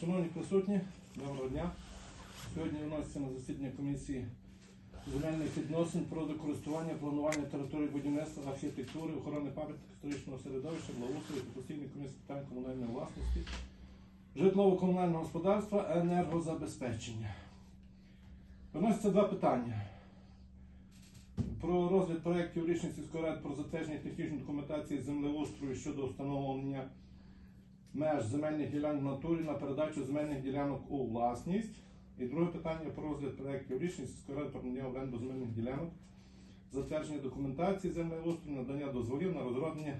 Шановні присутні, доброго дня. Сьогодні виноситься на засідання комісії земельних відносин про користування, планування території будівництва, архітектури, охорони пам'яток історичного середовища, благоустрою та постійної комісії з питань комунальної власності, житлово-комунального господарства, енергозабезпечення. Виносяться два питання. Про розгляд проєктів рішень сільської ради про затвердження технічної документації землеустрою щодо встановлення меж земельних ділянок в натурі на передачу земельних ділянок у власність. І друге питання про розгляд проєктів рішень сільської надання оренду земельних ділянок, затвердження документації землеустрою, надання дозволів на розроблення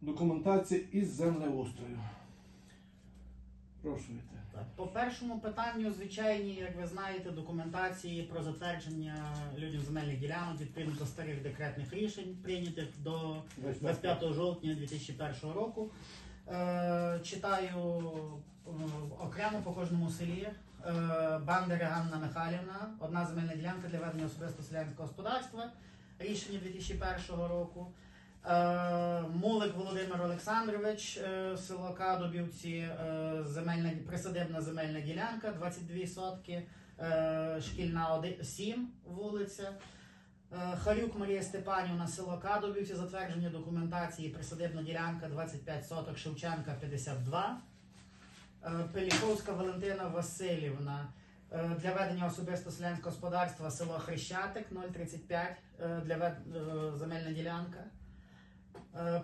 документації із землеустрою. Прошу Віте. Так, По першому питанню, звичайні, як ви знаєте, документації про затвердження людям земельних ділянок відповідно до старих декретних рішень, прийнятих до 25 жовтня 2001 року. Е, читаю окремо по кожному селі. Е, Бандера Ганна Михайлівна, одна земельна ділянка для ведення особисто селянського господарства, рішення 2001 року. Е, Мулик Володимир Олександрович, село Кадубівці, земельна, присадибна земельна ділянка, 22 сотки, шкільна 1, 7 вулиця. Е, Харюк Марія Степанівна, село Кадубівці, затвердження документації, присадибна ділянка 25 соток, Шевченка 52. Е, Пеліковська Валентина Васильівна е, для ведення особисто селянського господарства село Хрещатик 035 е, для земельна ділянка.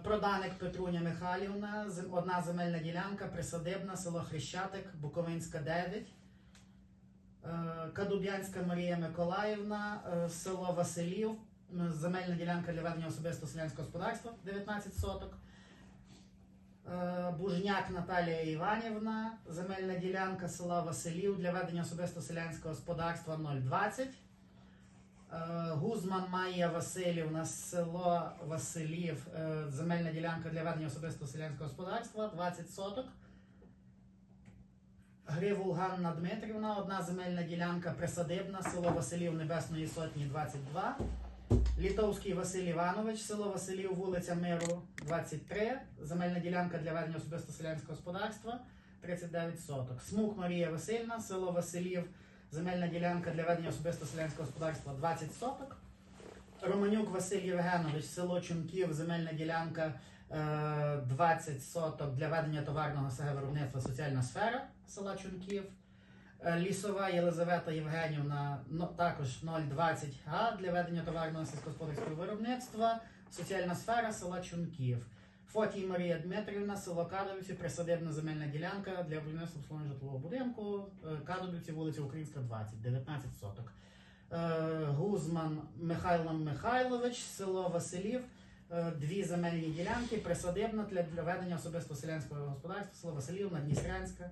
Проданик Петруня Михайлівна, одна земельна ділянка, присадибна, село Хрещатик, Буковинська 9. Е, Кадуб'янська Марія Миколаївна, е, село Василів, земельна ділянка для ведення особисто селянського господарства 19 соток. Е, Бужняк Наталія Іванівна, земельна ділянка села Василів для ведення особисто селянського господарства 020. Е, Гузман Майя Васильівна, село Василів, земельна ділянка для ведення особисто селянського господарства 20 соток. Гривул Ганна Дмитрівна, одна земельна ділянка присадибна, село Василів Небесної Сотні 22. Літовський Василь Іванович, село Василів, вулиця Миру 23. Земельна ділянка для ведення особисто селянського господарства 39 соток. Смук Марія Васильівна, село Василів, земельна ділянка для ведення особисто селянського господарства 20 соток. Романюк Василь Євгенович, село Чумків, земельна ділянка 20 соток для ведення товарного виробництва соціальна сфера села Чумків. Е, Лісова Єлизавета Євгенівна, також 0,20 га для ведення товарного сільськогосподарського виробництва, соціальна сфера села Чунків. Фотій Марія Дмитрівна, село Кадовівці, присадибна земельна ділянка для будівництва обслуговування житлового будинку, е, Кадовівці, вулиця Українська, 20, 19 соток. Е, Гузман Михайло Михайлович, село Василів, е, дві земельні ділянки, присадибна для, ведення особисто селянського господарства, село Василів, Надністрянська,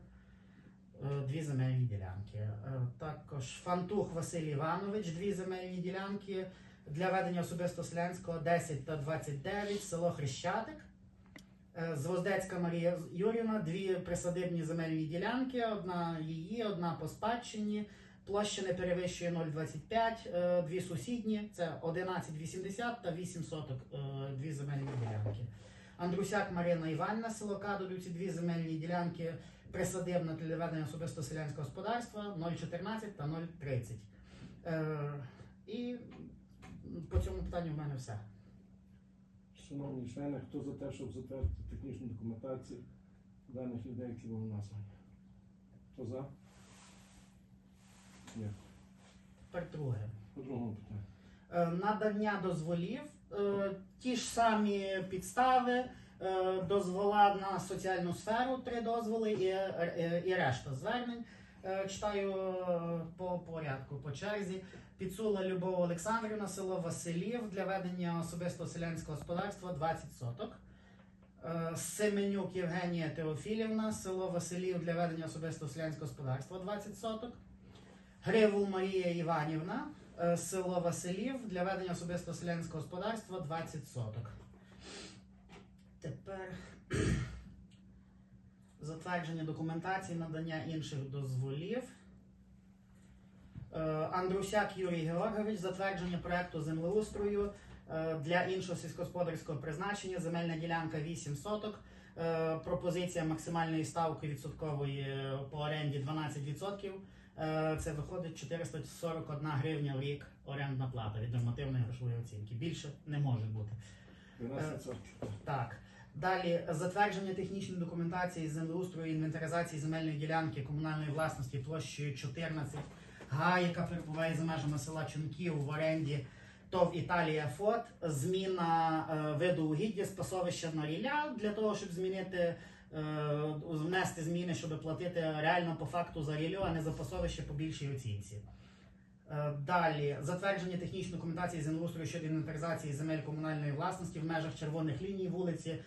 е, дві земельні ділянки. Е, Також Фантух Василь Іванович, дві земельні ділянки для ведення особисто селянського 10 та 29, село Хрещатик. Е, Звоздецька Марія Юрівна, дві присадибні земельні ділянки, одна її, одна по спадщині. Площа не перевищує 0,25, е, дві сусідні, це 11,80 та 8 соток, е, дві земельні ділянки. Андрусяк Марина Іванівна, село Кадолівці, дві земельні ділянки, присадибна для ведення особисто селянського господарства 0,14 та 0,30. Е, І по цьому питанню в мене все. Шановні члени, хто за те, щоб затвердити технічну документацію даних людей, які були названі? Хто за? Ні. Тепер друге. По другому питанню. Е, надання дозволів, е, ті ж самі підстави, е, дозвола на соціальну сферу, три дозволи і, е, і решта звернень. Е, Читаю е, по порядку, по черзі. Підсула Любов Олександрівна, село Василів для ведення особистого селянського господарства 20 соток. Е, Семенюк Євгенія Теофілівна, село Василів для ведення особистого селянського господарства 20 соток. Гривул Марія Іванівна, е, село Василів для ведення особистого селянського господарства 20 соток. Тепер затвердження документації, надання інших дозволів. Е, Андрусяк Юрій Георгович, затвердження проекту землеустрою е, для іншого сільськогосподарського призначення, земельна ділянка 8 соток пропозиція максимальної ставки відсоткової е, по оренді 12%. Е, це виходить 441 гривня в рік орендна плата від нормативної грошової оцінки. Більше не може бути. 12%. Так. Далі затвердження технічної документації з землеустрою інвентаризації земельної ділянки комунальної власності площею 14 га, яка перебуває за межами села Чунків в оренді ТОВ Італія Фот. Зміна е, виду угіддя з пасовища на ріля для того, щоб змінити. е, Внести зміни, щоб платити реально по факту за рілю, а не за пасовище по більшій оцінці. Е, Далі затвердження технічної документації землеустрою щодо інвентаризації земель комунальної власності в межах червоних ліній вулиці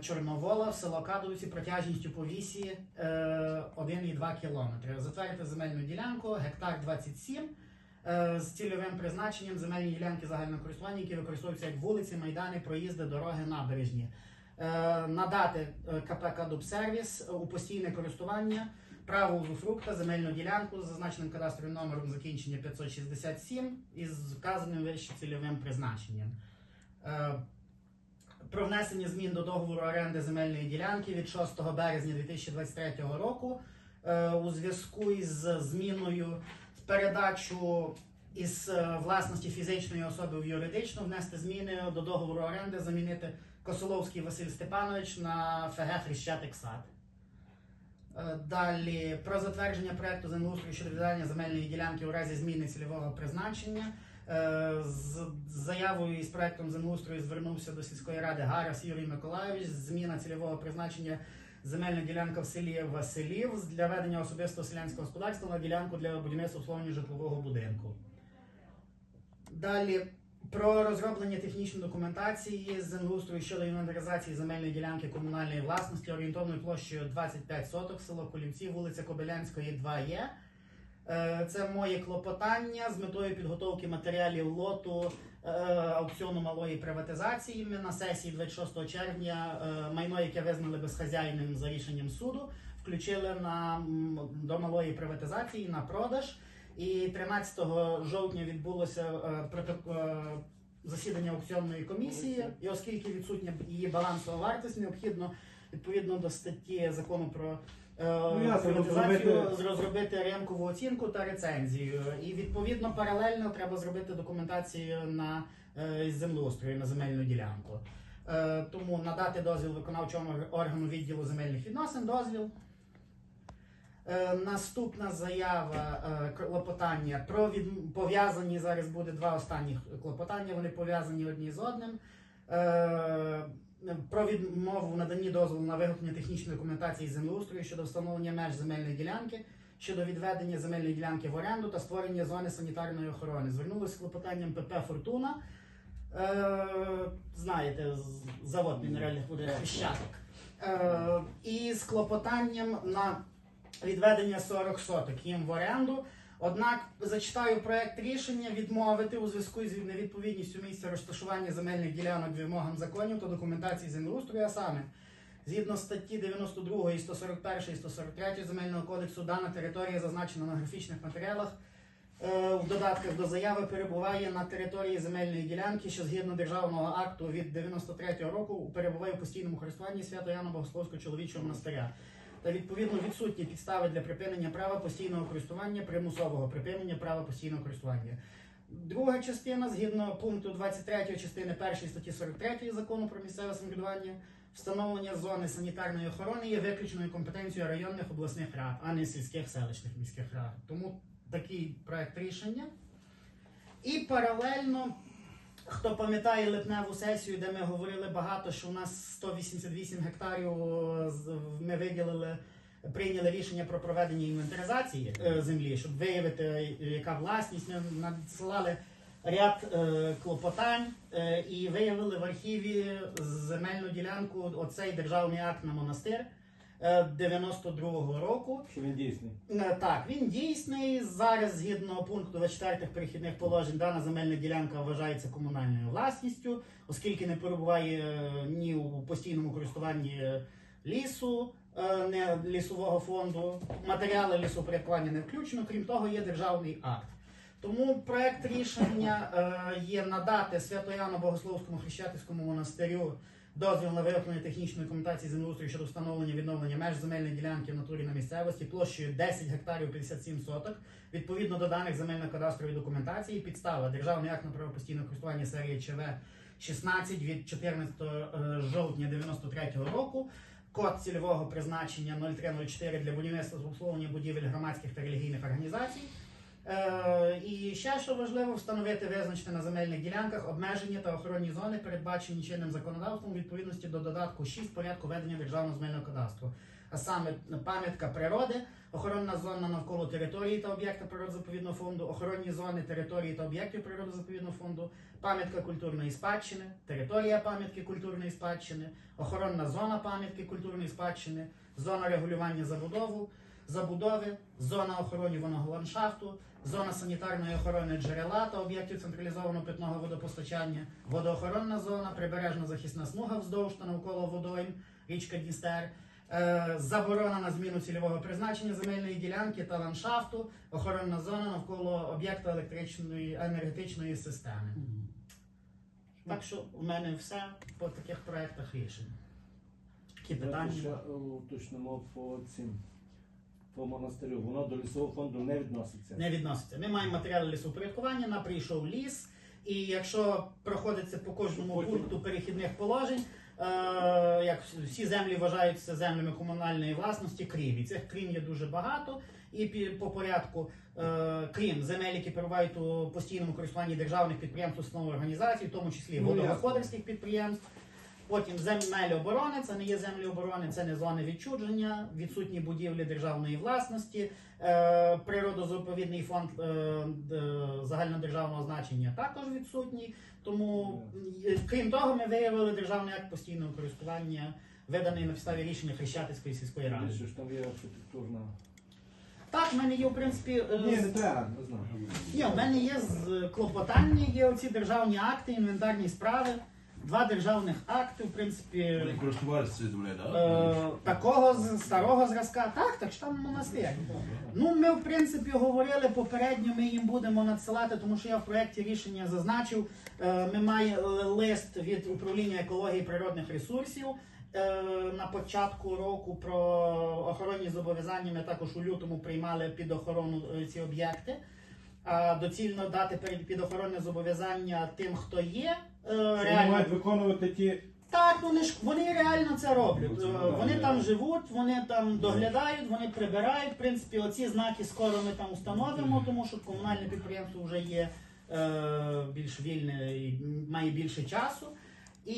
Чорновола, в село Кадовці протяжністю по вісі е, 1,2 км. Затвердити земельну ділянку гектар 27 е, з цільовим призначенням земельні ділянки загального користування, які використовуються як вулиці, майдани, проїзди, дороги, набережні. Е, надати е, КП «Кадубсервіс» у постійне користування право узуфрукта, земельну ділянку з зазначеним кадастровим номером закінчення 567 із вказаним вище цільовим призначенням. Е, Про внесення змін до договору оренди земельної ділянки від 6 березня 2023 року е, у зв'язку із зміною передачу із е, власності фізичної особи в юридичну внести зміни до договору оренди, замінити Косоловський Василь Степанович на ФГ Хрещатик Сад. Е, Далі про затвердження проекту землеустрою щодо віддання земельної ділянки у разі зміни цільового призначення. Е, З заявою і з проектом землеустрою звернувся до сільської ради Гарас Юрій Миколайович. Зміна цільового призначення земельна ділянка в селі Василів для ведення особистого селянського господарства на ділянку для будівництва обслуговування житлового будинку. Далі про розроблення технічної документації з землеустрою щодо інвентаризації земельної ділянки комунальної власності орієнтовною площею 25 соток, село Колівці, вулиця Кобилянської, 2 є. Е, Це моє клопотання з метою підготовки матеріалів лоту аукціону малої приватизації. На сесії 26 червня е, майно, яке визнали безхазяйним за рішенням суду, включили на, до малої приватизації на продаж. І 13 жовтня відбулося е, е, засідання аукціонної комісії. І оскільки відсутня її балансова вартість, необхідно відповідно до статті закону про е, Ну, ясно, приватизацію розробити- розробити ринкову оцінку та рецензію. І відповідно паралельно треба зробити документацію на е, землеустрою на земельну ділянку. Е, тому надати дозвіл виконавчому органу відділу земельних відносин дозвіл. Е, наступна заява е, клопотання про від... пов'язані зараз буде два останні клопотання. Вони пов'язані одні з одним. Е, про відмову в наданні дозволу на виготовлення технічної документації землеустрою щодо встановлення меж земельної ділянки, щодо відведення земельної ділянки в оренду та створення зони санітарної охорони. Звернулися з клопотанням ПП Фортуна. Е, знаєте, завод мінеральних води Хрещатик. Е, і з клопотанням на відведення 40 соток їм в оренду. Однак зачитаю проект рішення відмовити у зв'язку з невідповідністю місця розташування земельних ділянок вимогам законів та документації землеустрою, а саме згідно статті 92, 141 і 143 земельного кодексу, дана територія зазначена на графічних матеріалах. е, В додатках до заяви перебуває на території земельної ділянки, що згідно державного акту від 93-го року перебуває в постійному користуванні свято Яна Богословського чоловічого монастиря та відповідно відсутні підстави для припинення права постійного користування, примусового припинення права постійного користування. Друга частина, згідно пункту 23 частини 1 статті 43 закону про місцеве самоврядування, встановлення зони санітарної охорони є виключною компетенцією районних обласних рад, а не сільських селищних міських рад. Тому такий проект рішення. І паралельно Хто пам'ятає липневу сесію, де ми говорили багато, що у нас 188 гектарів ми виділили, прийняли рішення про проведення інвентаризації е, землі, щоб виявити, е, яка власність. Ми надсилали ряд е, клопотань і виявили в архіві земельну ділянку оцей державний акт на монастир 92-го року. Що він дійсний. Е, Так, він дійсний. Зараз, згідно пункту 24 перехідних положень, дана земельна ділянка вважається комунальною власністю, оскільки не перебуває е, ні у постійному користуванні е, лісу, е, не лісового фонду, матеріали лісопорядкування не включено. Крім того, є державний акт. Тому проект рішення е, є надати Свято-Яну Богословському хрещатицькому монастирю дозвіл на виготовлення технічної документації землеустрою щодо встановлення відновлення меж земельної ділянки в натурі на місцевості площею 10 гектарів 57 соток, відповідно до даних земельно-кадастрової документації, підстава Державний акт на право постійного користування серії ЧВ 16 від 14 е, жовтня 93 року. Код цільового призначення 0304 для будівництва з обслуговування будівель громадських та релігійних організацій. Е, і ще що важливо, встановити визначити на земельних ділянках обмеження та охоронні зони, передбачені чинним законодавством у відповідності до додатку 6 порядку ведення державного земельного кадастру. А саме пам'ятка природи, охоронна зона навколо території та об'єкта природозаповідного фонду, охоронні зони території та об'єктів природозаповідного фонду, пам'ятка культурної спадщини, територія пам'ятки культурної спадщини, охоронна зона пам'ятки культурної спадщини, зона регулювання забудову, забудови, зона охоронюваного ландшафту, зона санітарної охорони джерела та об'єктів централізованого питного водопостачання, водоохоронна зона, прибережна захисна смуга вздовж та навколо водойм, річка Дністер. Е, Заборона на зміну цільового призначення земельної ділянки та ландшафту, охоронна зона навколо об'єкта електричної енергетичної системи. Так що в мене все по таких проектах рішень. Які питання? е, уточнимо по цим по монастирю. Воно до лісового фонду не відноситься. Не відноситься. Ми маємо матеріали лісопорядкування, на прийшов ліс, і якщо проходиться по кожному Потім- пункту перехідних положень, е, як всі землі вважаються землями комунальної власності, крім. І цих крім є дуже багато. І по порядку, е, крім земель, які перебувають у постійному користуванні державних підприємств, установ організацій, в тому числі Ну, водогосподарських підприємств. Потім земель оборони, це не є землі оборони, це не зони відчудження, відсутні будівлі державної власності, е, природозаповідний фонд е, д- загальнодержавного значення також відсутній. Тому, е, крім того, ми виявили державний акт постійного користування, виданий на підставі рішення Хрещатицької сільської ради. Більше ж там є архітектурна. Так, в мене є, в принципі, е, Ні, не треба, не знаю. Ні, в мене є з клопотання, є оці державні акти, інвентарні справи, два державних акти, в принципі. Вони користувалися цією землею, так? Е, такого з старого зразка. Так, так що там монастир. Ну, ми, в принципі, говорили попередньо, ми їм будемо надсилати, тому що я в проєкті рішення зазначив, е, ми маємо лист від управління екології і природних ресурсів. е, На початку року про охоронні зобов'язання ми також у лютому приймали під охорону е, ці об'єкти. А доцільно дати перед під охоронне зобов'язання тим, хто є. Е, Вони реально мають виконувати ті. так, вони ж вони реально це роблять. Ну, це Е, да, Вони я- там живуть, вони там доглядають, вони прибирають. В принципі, оці знаки скоро ми там установимо, тому що комунальне підприємство вже є е, більш вільне і має більше часу. І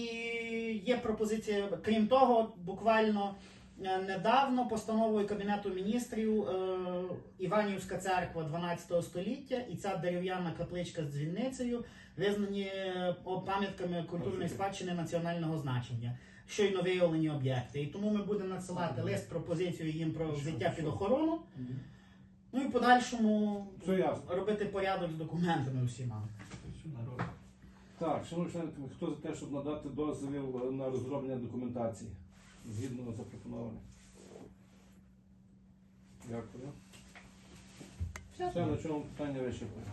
є пропозиція, крім того, буквально недавно постановою Кабінету міністрів е, Іванівська церква 12 століття і ця дерев'яна капличка з дзвіницею визнані е, пам'ятками культурної спадщини національного значення. Щойно виявлені об'єкти. І тому ми будемо надсилати лист пропозицію їм про взяття під охорону. Ну і в подальшому робити порядок з документами усіма. Так, шановні члени, хто за те, щоб надати дозвіл на розроблення документації згідно запропонованих? Дякую. Все. На чому питання вичерпано.